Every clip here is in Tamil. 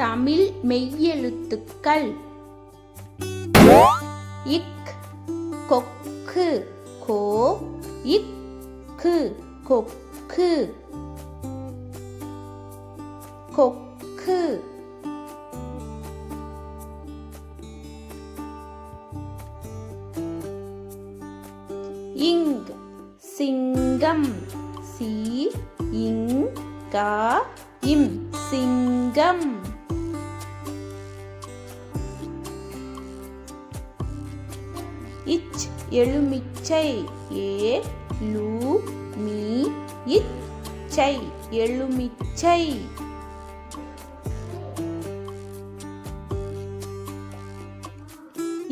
தமிழ் மெய்யெழுத்துக்கள். இக் கொக்கு கோ இக்கு கொக்கு. கொக்கு. இங் சிங்கம். சி இங் கா இம் சிங்கம். இச் எலுமிச்சை ஏ லு மீ இச்சை எலுமிச்சை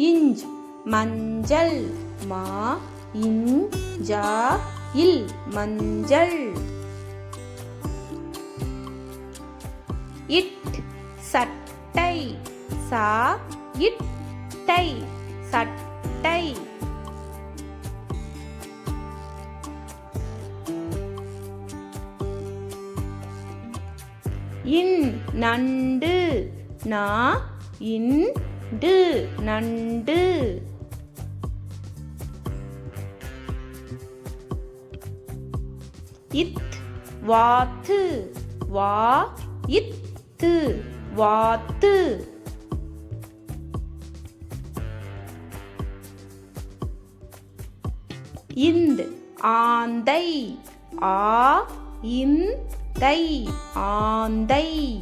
இஞ்ச் மஞ்சள் மா இஞ்சா இல் மஞ்சள். இட் சட்டை சா இட்டை சட்டை இன் நண்டு நா இண்டு நண்டு. இத் வாத்து வா இத்து வாத்து. இந்த். ஆந்தை. ஆ இந்தை. ஆந்தை.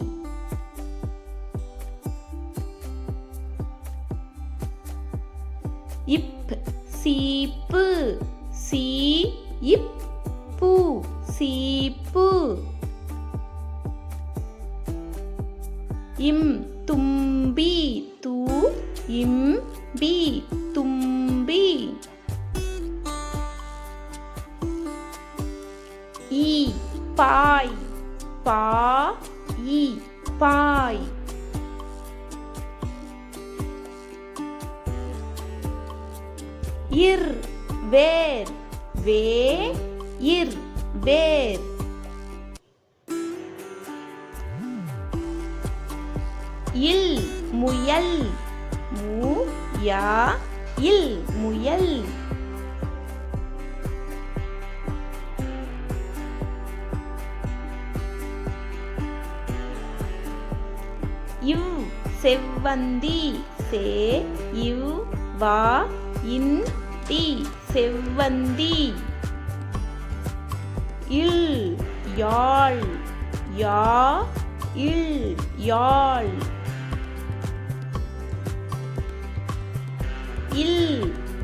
இப் சீப்பு. சீ இப்பு. சீப்பு. இம் தும்பி. தூ இம் பி. ஈ பாய் பா ஈ பாய். இர் வேர் வே இர் வேர். இல் முயல் மு யா இல் முயல். இவ் செவ்வந்தி சே இவ் வா இன் டி. செவ்வந்தி. இல் யாழ் யா இல் யாழ். இல்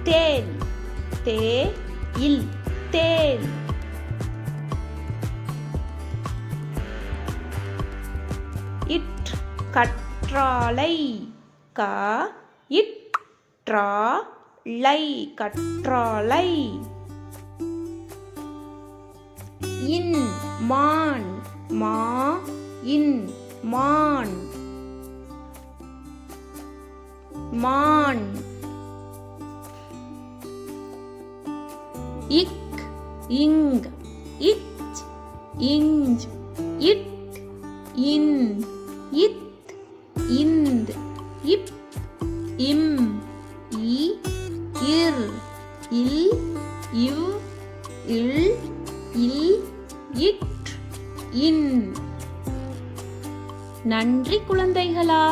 தேல் தே இல் தேல் இட் கற்றாழை க இற்றா லை கற்றாழை. இன் மான் மா இன் மான். மான். இக் இங் இச் இஞ்ச் இட் இன் இத். இம் இ இர் இல் இவ் இல் இல் இட் இன். நன்றி குழந்தைகளா.